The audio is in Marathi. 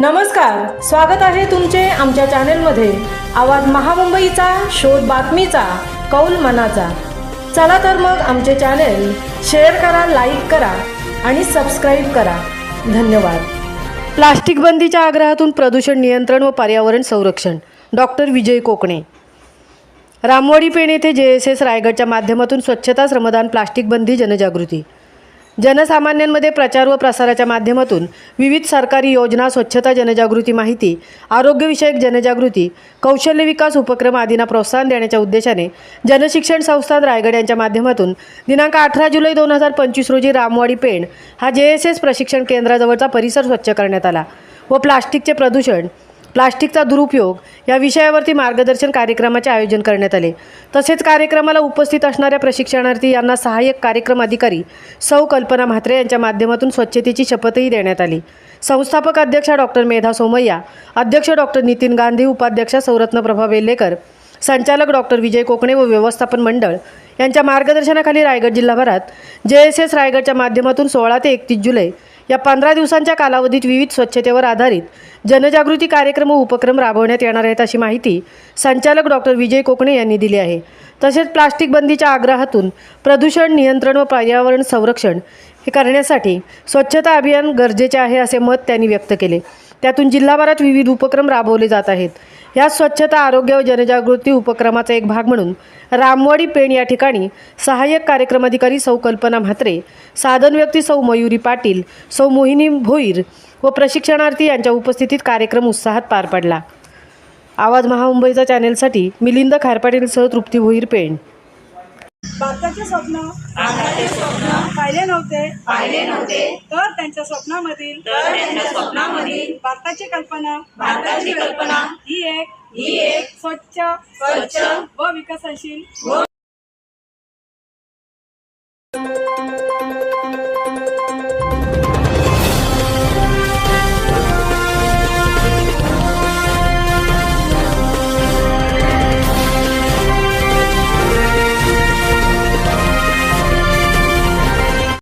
नमस्कार स्वागत आहे तुमचे आमच्या चॅनेलमध्ये. आवाज महामुंबईचा शोध बातमीचा कौल मनाचा. चला तर मग आमचे चॅनेल शेअर करा लाईक करा आणि सबस्क्राईब करा. धन्यवाद. प्लास्टिक बंदीच्या आग्रहातून प्रदूषण नियंत्रण व पर्यावरण संरक्षण. डॉक्टर विजय कोकणे. रामवाडी पेण येथे जे एस एस रायगडच्या माध्यमातून स्वच्छता श्रमदान प्लास्टिक बंदी जनजागृती. जनसामान्यांमध्ये प्रचार व प्रसाराच्या माध्यमातून विविध सरकारी योजना स्वच्छता जनजागृती माहिती आरोग्यविषयक जनजागृती कौशल्य विकास उपक्रम आदींना प्रोत्साहन देण्याच्या उद्देशाने जनशिक्षण संस्थान रायगड यांच्या माध्यमातून दिनांक अठरा जुलै दोन हजार पंचवीस रोजी रामवाडी पेण हा जे एस एस प्रशिक्षण केंद्राजवळचा परिसर स्वच्छ करण्यात आला व प्लास्टिकचे प्रदूषण प्लास्टिकचा दुरुपयोग या विषयावरती मार्गदर्शन कार्यक्रमाचे आयोजन करण्यात आले. तसेच कार्यक्रमाला उपस्थित असणाऱ्या प्रशिक्षणार्थी यांना सहाय्यक कार्यक्रम अधिकारी सौ कल्पना म्हात्रे यांच्या माध्यमातून स्वच्छतेची शपथही देण्यात आली. संस्थापक अध्यक्षा डॉक्टर मेधा सोमय्या अध्यक्ष डॉक्टर नितीन गांधी उपाध्यक्षा सौरत्नप्रभा वेल्लेकर संचालक डॉक्टर विजय कोकणे व व्यवस्थापन मंडळ यांच्या मार्गदर्शनाखाली रायगड जिल्हाभरात जे एस एस रायगडच्या माध्यमातून सोळा ते एकतीस जुलै या पंधरा दिवसांच्या कालावधीत विविध स्वच्छतेवर आधारित जनजागृती कार्यक्रम व उपक्रम राबवण्यात येणार आहेत अशी माहिती संचालक डॉक्टर विजय कोकणे यांनी दिली आहे. तसेच प्लास्टिक बंदीच्या आग्रहातून प्रदूषण नियंत्रण व पर्यावरण संरक्षण हे करण्यासाठी स्वच्छता अभियान गरजेचे आहे असे मत त्यांनी व्यक्त केले. त्यातून जिल्हाभरात विविध उपक्रम राबवले जात आहेत. या स्वच्छता आरोग्य व जनजागृती उपक्रमाचा एक भाग म्हणून रामवाडी पेण या ठिकाणी सहाय्यक कार्यक्रम अधिकारी सौ कल्पना म्हात्रे साधन व्यक्ती सौ मयुरी पाटील सौ मोहिनी भोईर व प्रशिक्षणार्थी यांच्या उपस्थितीत कार्यक्रम उत्साहात पार पडला. आवाज महामुंबईचा चॅनेलसाठी मिलिंद खारपाटीलसह तृप्ती भोईर पेण. भारताचे स्वप्न. पाहिले नव्हते. पाहिले नव्हते. तर त्यांच्या स्वप्नामधील. तर त्यांच्या स्वप्नामधील. भारताची कल्पना. भारताची कल्पना. ही एक ही एक स्वच्छ स्वच्छ व विकसनशील व